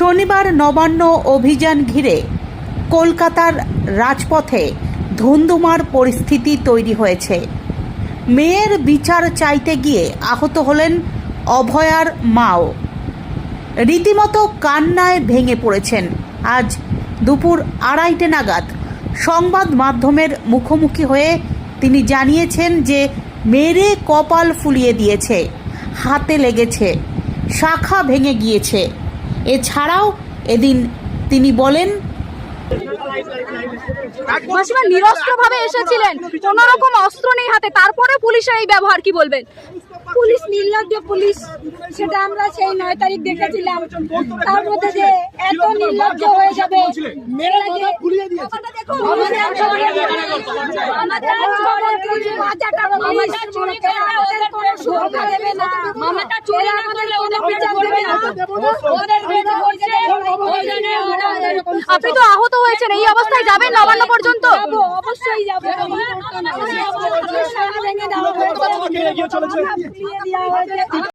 শনিবার নবান্ন অভিযান ঘিরে কলকাতার রাজপথে ধুন্ধুমার পরিস্থিতি তৈরি হয়েছে। মেয়ের বিচার চাইতে গিয়ে আহত হলেন অভয়ার মাও। রীতিমতো কান্নায় ভেঙে পড়েছেন। আজ দুপুর আড়াইটে নাগাদ সংবাদ মাধ্যমের মুখোমুখি হয়ে তিনি জানিয়েছেন যে মেরে কপাল ফুলিয়ে দিয়েছে, হাতে লেগেছে, শাখা ভেঙে গিয়েছে। এছাড়াও এদিন তিনি বলেন মাসিমা নিরস্ত্র ভাবে এসেছিলেন। কোন রকম অস্ত্র নেই হাতে তারপরে পুলিশের এই ব্যবহার কি বলবেন? পুলিশ নির্লজ্জ পুলিশ সেটা আমরা সেই নয় তারিখ দেখেছিলাম। তার মধ্যে যে এত নির্লজ্জ হয়ে যাবে আপনি তো আহত হয়েছেন এই অবস্থায় যাবেন নবান্ন পর্যন্ত? অবশ্যই যাব। সারা ভেঙে দেওয়া হয়েছে